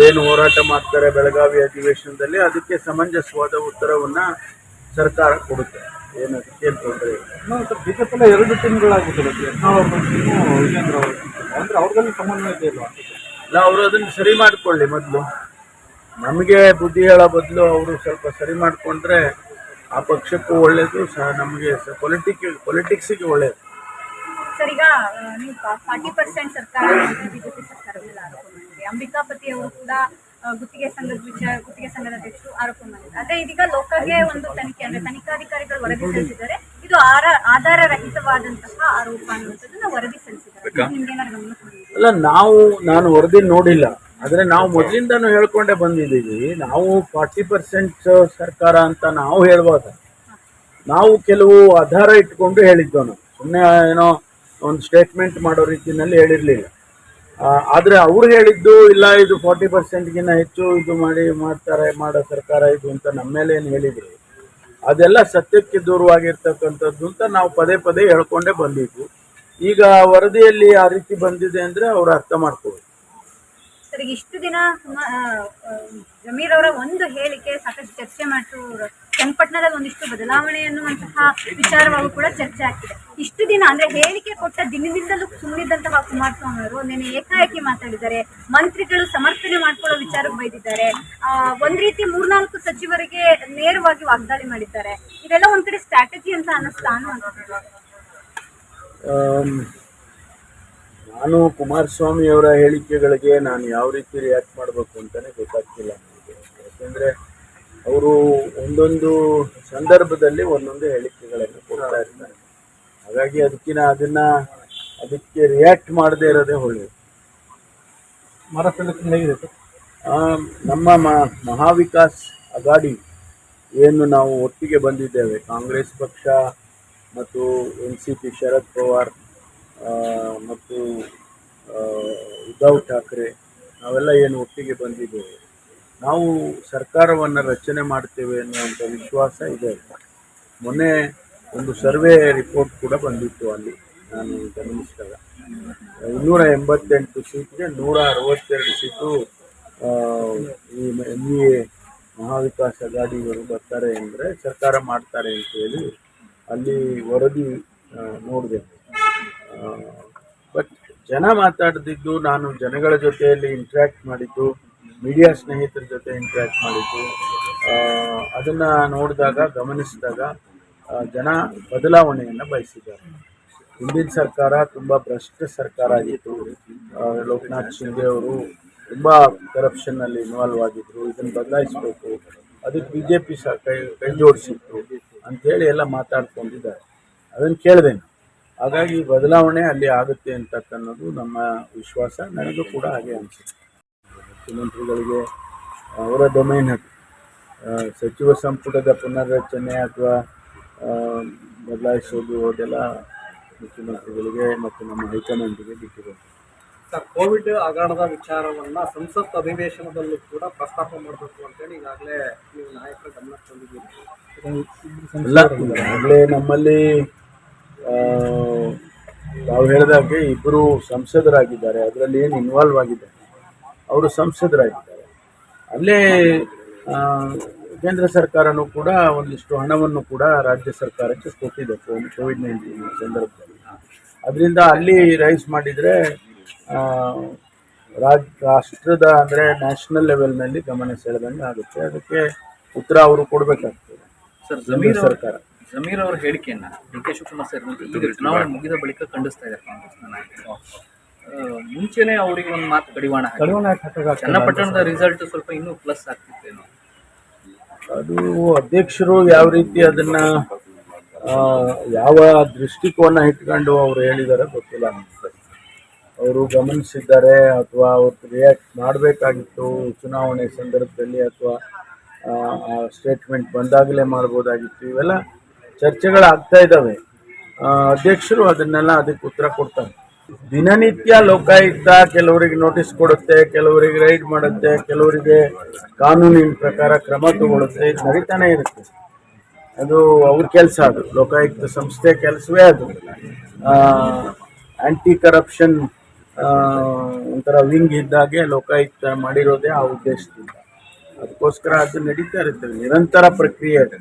ಅವರೇನು ಹೋರಾಟ ಮಾಡ್ತಾರೆ ಬೆಳಗಾವಿ ಅಧಿವೇಶನದಲ್ಲಿ ಅದಕ್ಕೆ ಸಮಂಜಸವಾದ ಉತ್ತರವನ್ನು ಸರ್ಕಾರ ಕೊಡುತ್ತೆ. ಏನು ತೊಂದರೆ ಎರಡು ತಿಂಗಳಾಗುತ್ತೆ ಅವ್ರ ವಿಜೇಂದ್ರ ಅಂದ್ರೆ ಅವ್ರದಲ್ಲಿ ಸಮನ್ವಯ ಇಲ್ಲ. ಅವರು ಅದನ್ನು ಸರಿ ಮಾಡಿಕೊಳ್ಳಿ ಮೊದಲು. ನಮಗೆ ಬುದ್ಧಿ ಹೇಳೋ ಬದಲು ಅವರು ಸ್ವಲ್ಪ ಸರಿ ಮಾಡಿಕೊಂಡ್ರೆ ಆ ಪಕ್ಷಕ್ಕೂ ಒಳ್ಳೆಯದು ಸಹ ನಮಗೆ ಪೊಲಿಟಿಕ್ ಪೊಲಿಟಿಕ್ಸಿಗೆ ಒಳ್ಳೆಯದು ಸರ್ ಈಗ ನೀವು ಫಾರ್ಟಿ ಪರ್ಸೆಂಟ್ ಸರ್ಕಾರ ಬಿಜೆಪಿ ಅಂಬಿಕಾಪತಿ ಅವರು ಕೂಡ ಗುತ್ತಿಗೆ ಸಂಘದ ವಿಚಾರ ಗುತ್ತಿಗೆ ಸಂಘದ ಅಧ್ಯಕ್ಷರು ಆರೋಪ ಮಾಡಿದ್ದಾರೆ. ಅದೇ ಇದೀಗ ಲೋಕಗೆ ಒಂದು ತನಿಖೆ ಅಂದ್ರೆ ತನಿಖಾಧಿಕಾರಿಗಳು ವರದಿ ಸಲ್ಲಿಸಿದ್ದಾರೆ. ಇದು ಆರ ಆಧಾರ ರಹಿತವಾದಂತಹ ಆರೋಪ ಅನ್ನುವಂಥದ್ದನ್ನ ವರದಿ ಸಲ್ಲಿಸಿದ್ದಾರೆ. ಅಲ್ಲ ನಾವು ನಾನು ವರದಿ ನೋಡಿಲ್ಲ. ಆದರೆ ನಾವು ಮೊದಲಿಂದಾನು ಹೇಳ್ಕೊಂಡೆ ಬಂದಿದ್ದೀವಿ. ನಾವು ಫಾರ್ಟಿ ಪರ್ಸೆಂಟ್ ಸರ್ಕಾರ ಅಂತ ನಾವು ಹೇಳ್ಬೋದ ನಾವು ಕೆಲವು ಆಧಾರ ಇಟ್ಕೊಂಡು ಹೇಳಿದ್ದೋ ನಾವು ಸುಮ್ಮನೆ ಏನೋ ಒಂದು ಸ್ಟೇಟ್ಮೆಂಟ್ ಮಾಡೋ ರೀತಿಯಲ್ಲಿ ಹೇಳಿರಲಿಲ್ಲ. ಆದರೆ ಅವ್ರು ಹೇಳಿದ್ದು, ಇಲ್ಲ, ಇದು ಫಾರ್ಟಿ ಪರ್ಸೆಂಟ್ಗಿಂತ ಹೆಚ್ಚು ಇದು ಮಾಡಿ ಮಾಡ್ತಾರೆ, ಮಾಡೋ ಸರ್ಕಾರ ಇದು ಅಂತ ನಮ್ಮ ಮೇಲೆ ಏನು ಹೇಳಿದ್ರು. ಅದೆಲ್ಲ ಸತ್ಯಕ್ಕೆ ದೂರವಾಗಿರ್ತಕ್ಕಂಥದ್ದು ಅಂತ ನಾವು ಪದೇ ಪದೇ ಹೇಳ್ಕೊಂಡೇ ಬಂದಿದ್ವು. ಈಗ ವರದಿಯಲ್ಲಿ ಆ ರೀತಿ ಬಂದಿದೆ ಅಂದರೆ ಅವ್ರು ಅರ್ಥ ಮಾಡ್ಕೋಬೇಕು ಇಷ್ಟು ದಿನ ಜಮೀರ್ ಅವರ ಒಂದು ಹೇಳಿಕೆ ಸಾಕಷ್ಟು ಚರ್ಚೆ ಮಾಡಿತು ಚನ್ನಪಟ್ಟಣದಲ್ಲಿ ಒಂದಿಷ್ಟು ಬದಲಾವಣೆ ಅನ್ನುವಂತಹ ವಿಚಾರವಾಗೂ ಕೂಡ ಚರ್ಚೆ ಆಗ್ತಿದೆ. ಇಷ್ಟು ದಿನ ಅಂದ್ರೆ ಹೇಳಿಕೆ ಕೊಟ್ಟ ದಿನದಿಂದಲೂ ಸುಮ್ಮನಿದ್ದಂತಹ ಕುಮಾರಸ್ವಾಮಿ ಅವರು ನಿನ್ನೆ ಏಕಾಏಕಿ ಮಾತಾಡಿದ್ದಾರೆ. ಮಂತ್ರಿಗಳು ಸಮರ್ಥನೆ ಮಾಡ್ಕೊಳ್ಳೋ ವಿಚಾರಕ್ಕೆ ಬೈದಿದ್ದಾರೆ. ಆ, ಒಂದ್ ರೀತಿ ಮೂರ್ನಾಲ್ಕು ಸಚಿವರಿಗೆ ನೇರವಾಗಿ ವಾಗ್ದಾಳಿ ಮಾಡಿದ್ದಾರೆ. ಇದೆಲ್ಲ ಒಂದ್ ಕಡೆ ಸ್ಟ್ರಾಟಜಿ ಅಂತ ಅನ್ನಿಸ್ತಾ ನಾನು ಕುಮಾರಸ್ವಾಮಿ ಅವರ ಹೇಳಿಕೆಗಳಿಗೆ ನಾನು ಯಾವ ರೀತಿ ರಿಯಾಕ್ಟ್ ಮಾಡಬೇಕು ಅಂತಾನೆ ಗೊತ್ತಾಗ್ತಿಲ್ಲ ನನಗೆ. ಯಾಕೆಂದರೆ ಅವರು ಒಂದೊಂದು ಸಂದರ್ಭದಲ್ಲಿ ಒಂದೊಂದು ಹೇಳಿಕೆಗಳನ್ನು ಕೊಡ್ತಾ ಇರ್ತಾರೆ. ಹಾಗಾಗಿ ಅದಕ್ಕಿನ ಅದನ್ನ ಅದಕ್ಕೆ ರಿಯಾಕ್ಟ್ ಮಾಡದೇ ಇರೋದೇ ಒಳ್ಳೆಯದು ಮಹಾರಾಷ್ಟ್ರದಲ್ಲಿ ಹೇಗಿದೆ ನಮ್ಮ ಮ- ಮಹಾವಿಕಾಸ್ ಅಗಾಡಿ ಏನು ನಾವು ಒಟ್ಟಿಗೆ ಬಂದಿದ್ದೇವೆ. ಕಾಂಗ್ರೆಸ್ ಪಕ್ಷ ಮತ್ತು N C P Sharad Pawar ಮತ್ತು ಉದ್ಧವ್ ಠಾಕ್ರೆ ನಾವೆಲ್ಲ ಏನು ಒಟ್ಟಿಗೆ ಬಂದಿದ್ದೇವೆ. ನಾವು ಸರ್ಕಾರವನ್ನು ರಚನೆ ಮಾಡ್ತೇವೆ ಅನ್ನುವಂಥ ವಿಶ್ವಾಸ ಇದೆ. ಮೊನ್ನೆ ಒಂದು ಸರ್ವೆ ರಿಪೋರ್ಟ್ ಕೂಡ ಬಂದಿತ್ತು ಅಲ್ಲಿ. ನಾನು ಗಮನಿಸಿದಾಗ. ಇನ್ನೂರ ಎಂಬತ್ತೆಂಟು ಸೀಟ್ಗೆ ನೂರ ಅರವತ್ತೆರಡು ಸೀಟು ಈ ಎಂ ಇ ಎ ಮಹಾವಿಕಾಸ್ ಅಗಾಡಿಯವರು ಬರ್ತಾರೆ ಅಂದರೆ ಸರ್ಕಾರ ಮಾಡ್ತಾರೆ ಅಂತೇಳಿ ಅಲ್ಲಿ ವರದಿ ನೋಡಿದೆ. ಬಟ್ ಜನ ಮಾತಾಡ್ತಿದ್ದು ನಾನು ಜನಗಳ ಜೊತೆಯಲ್ಲಿ ಇಂಟ್ರ್ಯಾಕ್ಟ್ ಮಾಡಿದ್ದು ಮೀಡಿಯಾ ಸ್ನೇಹಿತರ ಜೊತೆ ಇಂಟ್ರ್ಯಾಕ್ಟ್ ಮಾಡಿದ್ದು ಅದನ್ನು ನೋಡಿದಾಗ, ಗಮನಿಸಿದಾಗ ಜನ ಬದಲಾವಣೆಯನ್ನು ಬಯಸಿದ್ದಾರೆ. ಹಿಂದಿನ ಸರ್ಕಾರ ತುಂಬ ಭ್ರಷ್ಟ ಸರ್ಕಾರ ಆಗಿತ್ತು. ಲೋಕನಾಥ್ ಶಿಂದೆ ಅವರು ತುಂಬ ಕರಪ್ಷನ್ನಲ್ಲಿ ಇನ್ವಾಲ್ವ್ ಆಗಿದ್ದರು ಇದನ್ನು ಬದಲಾಯಿಸಬೇಕು. ಅದಕ್ಕೆ ಬಿ ಜೆ ಪಿ ಸಹ ಕೈ ಕೈ ಜೋಡಿಸಿತ್ತು ಅಂಥೇಳಿ ಎಲ್ಲ ಮಾತಾಡ್ಕೊಂಡಿದ್ದಾರೆ. ಅದನ್ನು ಕೇಳಿದೆ ಹಾಗಾಗಿ ಬದಲಾವಣೆ ಅಲ್ಲಿ ಆಗುತ್ತೆ ಅಂತಕ್ಕನ್ನೋದು ನಮ್ಮ ವಿಶ್ವಾಸ. ನನಗೂ ಕೂಡ ಹಾಗೆ ಅನಿಸುತ್ತೆ. ಮುಖ್ಯಮಂತ್ರಿಗಳಿಗೆ ಅವರ ಡೊಮೈನ್ ಹಕ್ಕು ಸಚಿವ ಸಂಪುಟದ ಪುನರ್ರಚನೆ ಅಥವಾ ಬದಲಾಯಿಸೋದು ಅದೆಲ್ಲ ಮುಖ್ಯಮಂತ್ರಿಗಳಿಗೆ ಮತ್ತು ನಮ್ಮ ಹೈಕಮಾಂಡಿಗೆ ಬಿಟ್ಟಿದೆ. ಸರ್ ಕೋವಿಡ್ ಹಗರಣದ ವಿಚಾರವನ್ನು ಸಂಸತ್ ಅಧಿವೇಶನದಲ್ಲೂ ಕೂಡ ಪ್ರಸ್ತಾಪ ಮಾಡಬೇಕು ಅಂತೇಳಿ ಈಗಾಗಲೇ ನೀವು ನಾಯಕರ ಗಮನಕ್ಕೆ ತಂದಿದ್ದೀರಿ ಈಗಾಗಲೇ ನಮ್ಮಲ್ಲಿ ತಾವು ಹೇಳಿದಾಗೆ ಇಬ್ಬರು ಸಂಸದರಾಗಿದ್ದಾರೆ. ಅದರಲ್ಲಿ ಏನು ಇನ್ವಾಲ್ವ್ ಆಗಿದ್ದಾರೆ? ಅವರು ಸಂಸದರಾಗಿದ್ದಾರೆ. ಅಲ್ಲೇ ಕೇಂದ್ರ ಸರ್ಕಾರನೂ ಕೂಡ ಒಂದಿಷ್ಟು ಹಣವನ್ನು ಕೂಡ ರಾಜ್ಯ ಸರ್ಕಾರಕ್ಕೆ ಕೊಟ್ಟಿದೆ ಕೋವಿಡ್ ನೈನ್ಟೀನ್ ಸಂದರ್ಭದಲ್ಲಿ. ಅದರಿಂದ ಅಲ್ಲಿ ರೈಸ್ ಮಾಡಿದರೆ ರಾಜ್ ರಾಷ್ಟ್ರದ ಅಂದರೆ ನ್ಯಾಷನಲ್ ಲೆವೆಲ್ನಲ್ಲಿ ಗಮನ ಸೆಳೆದಂಗೆ ಆಗುತ್ತೆ. ಅದಕ್ಕೆ ಉತ್ತರ ಅವರು ಕೊಡಬೇಕಾಗ್ತದೆ. ಸರ್ ಜಮೀರ್ ಸರ್ಕಾರ. ಜಮೀರ್ ಅವರ ಹೇಳಿಕೆಯನ್ನು ಡಿ ಕೆ ಶಿವಕುಮಾರ್ ಸರ್ ಈಗ ಚುನಾವಣೆ ಮುಗಿದ ಬಳಿಕ ಖಂಡಿಸ್ತಾ ಇದ್ದಾರೆ ಕಾಂಗ್ರೆಸ್ನ ನಾಯಕರು. ಮುಂಚೆನೆ ಅವರಿಗೆ ಒಂದು ಮಾತು ಕಡಿವಾಣ ಕಡಿವಾಣ ಚನ್ನಪಟ್ಟಣದ ರಿಸಲ್ಟ್ ಸ್ವಲ್ಪ ಇನ್ನೂ ಪ್ಲಸ್ ಆಗ್ತಿತ್ತೇನೋ ಅದು ಅಧ್ಯಕ್ಷರು ಯಾವ ರೀತಿ ಅದನ್ನ ಆ, ಯಾವ ದೃಷ್ಟಿಕೋನ ಇಟ್ಕೊಂಡು ಅವ್ರು ಹೇಳಿದಾರೆ ಗೊತ್ತಿಲ್ಲ ನನಗೆ ಅವರು ಗಮನಿಸಿದ್ದಾರೆ ಅಥವಾ ಅವ್ರು ರಿಯಾಕ್ಟ್ ಮಾಡಬೇಕಾಗಿತ್ತು ಚುನಾವಣೆ ಸಂದರ್ಭದಲ್ಲಿ ಅಥವಾ ಸ್ಟೇಟ್ಮೆಂಟ್ ಬಂದಾಗಲೇ ಮಾಡ್ಬೋದಾಗಿತ್ತು. ಇವೆಲ್ಲ ಚರ್ಚೆಗಳಾಗ್ತಾ ಇದ್ದಾವೆ. ಆ, ಅಧ್ಯಕ್ಷರು ಅದನ್ನೆಲ್ಲ ಅದಕ್ಕೆ ಉತ್ತರ ಕೊಡ್ತಾರೆ. ದಿನನಿತ್ಯ ಲೋಕಾಯುಕ್ತ ಕೆಲವರಿಗೆ ನೋಟಿಸ್ ಕೊಡುತ್ತೆ, ಕೆಲವರಿಗೆ ರೈಡ್ ಮಾಡುತ್ತೆ, ಕೆಲವರಿಗೆ ಕಾನೂನಿನ ಪ್ರಕಾರ ಕ್ರಮ ತಗೊಳುತ್ತೆ ಇದು ನಡೀತಾನೆ ಇರುತ್ತೆ. ಅದು ಅವ್ರ ಕೆಲಸ ಅದು, ಲೋಕಾಯುಕ್ತ ಸಂಸ್ಥೆ ಕೆಲಸವೇ ಅದು. ಆ್ಯಂಟಿ ಕರಪ್ಷನ್ ಒಂಥರ ವಿಂಗ್ ಇದ್ದಾಗೆ ಲೋಕಾಯುಕ್ತ ಮಾಡಿರೋದೇ ಆ ಉದ್ದೇಶದಿಂದ. ಅದಕ್ಕೋಸ್ಕರ ಅದು ನಡೀತಾ ಇರುತ್ತೆ, ನಿರಂತರ ಪ್ರಕ್ರಿಯೆ ಅದು.